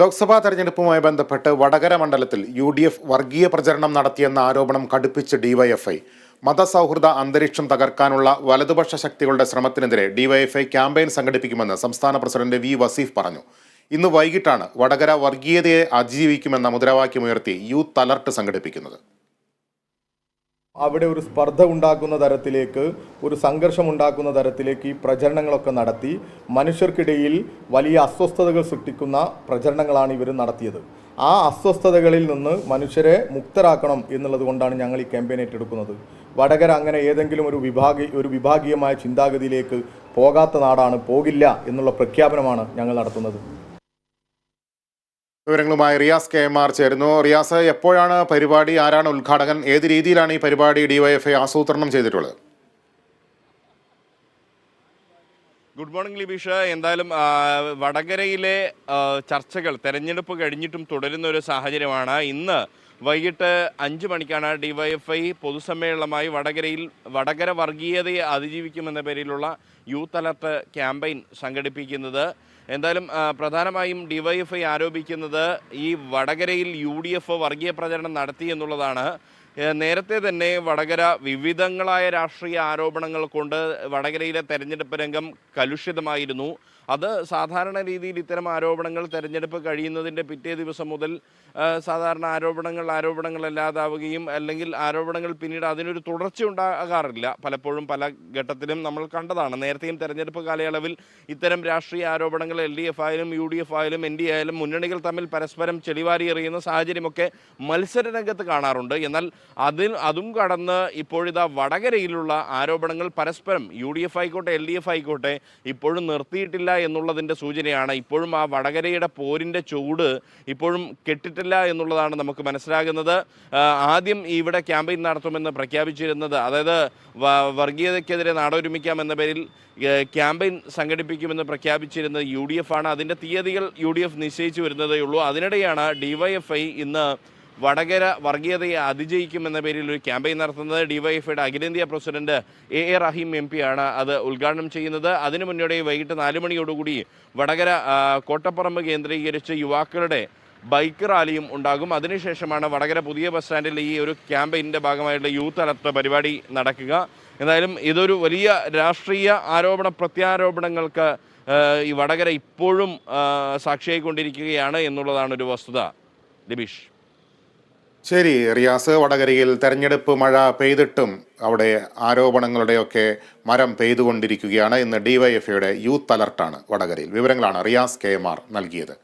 ലോക്സഭാ തെരഞ്ഞെടുപ്പുമായി ബന്ധപ്പെട്ട് വടകര മണ്ഡലത്തിൽ യു ഡി എഫ് വർഗീയ പ്രചരണം നടത്തിയെന്ന ആരോപണം കടുപ്പിച്ച് ഡിവൈഎഫ്ഐ. മതസൗഹൃദ അന്തരീക്ഷം തകർക്കാനുള്ള വലതുപക്ഷ ശക്തികളുടെ ശ്രമത്തിനെതിരെ ഡിവൈഎഫ്ഐ ക്യാമ്പയിൻ സംഘടിപ്പിക്കുമെന്ന് സംസ്ഥാന പ്രസിഡന്റ് വി വസീഫ് പറഞ്ഞു. ഇന്ന് വൈകിട്ടാണ് വടകര വർഗീയതയെ അതിജീവിക്കുമെന്ന മുദ്രാവാക്യമുയർത്തി യൂത്ത് അലർട്ട് സംഘടിപ്പിക്കുന്നത്. അവിടെ ഒരു സ്പർദ്ധ ഉണ്ടാക്കുന്ന തരത്തിലേക്ക് ഒരു സംഘർഷം ഉണ്ടാക്കുന്ന തരത്തിലേക്ക് ഈ പ്രചരണങ്ങളൊക്കെ നടത്തി. മനുഷ്യർക്കിടയിൽ വലിയ അസ്വസ്ഥതകൾ സൃഷ്ടിക്കുന്ന പ്രചരണങ്ങളാണ് ഇവർ നടത്തിയത്. ആ അസ്വസ്ഥതകളിൽ നിന്ന് മനുഷ്യരെ മുക്തരാക്കണം എന്നുള്ളത് കൊണ്ടാണ് ഞങ്ങൾ ഈ ക്യാമ്പയിൻ ഏറ്റെടുക്കുന്നത്. വടകര അങ്ങനെ ഏതെങ്കിലും ഒരു വിഭാഗി ഒരു വിഭാഗീയമായ ചിന്താഗതിയിലേക്ക് പോകാത്ത നാടാണ് പോകില്ല എന്നുള്ള പ്രഖ്യാപനമാണ് ഞങ്ങൾ നടത്തുന്നത്. വിവരങ്ങളുമായി റിയാസ് കെ എം ആർ ചേരുന്നു. റിയാസ് എപ്പോഴാണ് പരിപാടി? ആരാണ് ഉദ്ഘാടകൻ? ഏത് രീതിയിലാണ് ഈ പരിപാടി ഡിവൈഎഫ്ഐ ആസൂത്രണം ചെയ്തിട്ടുള്ളത്? ഗുഡ് മോർണിംഗ് ലിബീഷ് എന്തായാലും വടകരയിലെ ചർച്ചകൾ തെരഞ്ഞെടുപ്പ് കഴിഞ്ഞിട്ടും തുടരുന്ന ഒരു സാഹചര്യമാണ്. ഇന്ന് വൈകിട്ട് അഞ്ച് മണിക്കാണ് ഡിവൈഎഫ്ഐ പൊതുസമ്മേളനമായി വടകരയിൽ വടകര വർഗീയതയെ അതിജീവിക്കുമെന്ന പേരിലുള്ള യൂത്ത് അലർട്ട് ക്യാമ്പയിൻ സംഘടിപ്പിക്കുന്നത്. എന്തായാലും പ്രധാനമായും ഡിവൈഎഫ്ഐ ആരോപിക്കുന്നത് ഈ വടകരയിൽ യു ഡി എഫ് വർഗീയ പ്രചരണം നടത്തി എന്നുള്ളതാണ്. നേരത്തെ തന്നെ വടകര വിവിധങ്ങളായ രാഷ്ട്രീയ ആരോപണങ്ങൾ കൊണ്ട് വടകരയിലെ തെരഞ്ഞെടുപ്പ് രംഗം കലുഷിതമായിരുന്നു. അത് സാധാരണ രീതിയിൽ ഇത്തരം ആരോപണങ്ങൾ തെരഞ്ഞെടുപ്പ് കഴിയുന്നതിന്റെ പിറ്റേ ദിവസം മുതൽ സാധാരണ ആരോപണങ്ങൾ ആരോപണങ്ങൾ അല്ലാതാവുകയും അല്ലെങ്കിൽ ആരോപണങ്ങൾ പിന്നീട് അതിനൊരു തുടർച്ച ഉണ്ടാകാറില്ല. പലപ്പോഴും പല ഘട്ടത്തിലും നമ്മൾ കണ്ടതാണ്. നേരത്തെയും തെരഞ്ഞെടുപ്പ് കാലയളവിൽ ഇത്തരം രാഷ്ട്രീയ ആരോപണങ്ങൾ എൽ ഡി എഫ് ആയാലും യു ഡി എഫ് ആയാലും എൻ ഡി ആയാലും മുന്നണികൾ തമ്മിൽ പരസ്പരം ചെളിവാരി എറിയുന്ന സാഹചര്യമൊക്കെ മത്സര രംഗത്ത് കാണാറുണ്ട്. എന്നാൽ അതിൽ അതും കടന്ന് ഇപ്പോഴിതാ വടകരയിലുള്ള ആരോപണങ്ങൾ പരസ്പരം യു ഡി എഫ് ആയിക്കോട്ടെ എൽ ഡി എഫ് ആയിക്കോട്ടെ ഇപ്പോഴും നിർത്തിയിട്ടില്ല എന്നുള്ളതിന്റെ സൂചനയാണ്. ഇപ്പോഴും ആ വടകരയുടെ പോരിന്റെ ചൂട് ഇപ്പോഴും കെട്ടിട്ടില്ല എന്നുള്ളതാണ് നമുക്ക് മനസ്സിലാകുന്നത്. ആദ്യം ഇവിടെ ക്യാമ്പയിൻ നടത്തുമെന്ന് പ്രഖ്യാപിച്ചിരുന്നത് അതായത് വർഗീയതയ്ക്കെതിരെ നാടൊരുമിക്കാം എന്ന പേരിൽ ക്യാമ്പയിൻ സംഘടിപ്പിക്കുമെന്ന് പ്രഖ്യാപിച്ചിരുന്നത് യു ഡി എഫ് ആണ് അതിന്റെ തീയതികൾ യു ഡി എഫ് നിശ്ചയിച്ചു വരുന്നതേ ഉള്ളൂ അതിനിടെയാണ് ഡിവൈഎഫ്ഐ ഇന്ന് വടകര വർഗീയതയെ അതിജയിക്കുമെന്ന പേരിൽ ഒരു ക്യാമ്പയിൻ നടത്തുന്നത് ഡിവൈഎഫ്ഐയുടെ അഖിലേന്ത്യാ president A A Rahim M ആണ് അത് ഉദ്ഘാടനം ചെയ്യുന്നത്. അതിനു മുന്നോടി വൈകിട്ട് നാല് മണിയോടുകൂടി വടകര കോട്ടപ്പറമ്പ് കേന്ദ്രീകരിച്ച് യുവാക്കളുടെ ബൈക്ക് റാലിയും ഉണ്ടാകും. അതിനുശേഷമാണ് വടകര പുതിയ ബസ് സ്റ്റാൻഡിൽ ഈ ഒരു ക്യാമ്പയിന്റെ ഭാഗമായിട്ടുള്ള യൂത്ത് അലർട്ട് പരിപാടി നടക്കുക. എന്തായാലും ഇതൊരു വലിയ രാഷ്ട്രീയ ആരോപണ പ്രത്യാരോപണങ്ങൾക്ക് ഈ വടകര ഇപ്പോഴും സാക്ഷിയായിക്കൊണ്ടിരിക്കുകയാണ് എന്നുള്ളതാണ് ഒരു വസ്തുത. ലിബീഷ് ശരി റിയാസ് വടകരയിൽ തെരഞ്ഞെടുപ്പ് മഴ പെയ്തിട്ടും അവിടെ ആരോപണങ്ങളുടെയൊക്കെ മരം പെയ്തുകൊണ്ടിരിക്കുകയാണ്. ഇന്ന് ഡിവൈഎഫ്ഐയുടെ യൂത്ത് അലർട്ടാണ് വടകരയിൽ. വിവരങ്ങളാണ് റിയാസ് കെ എം ആർ നൽകിയത്.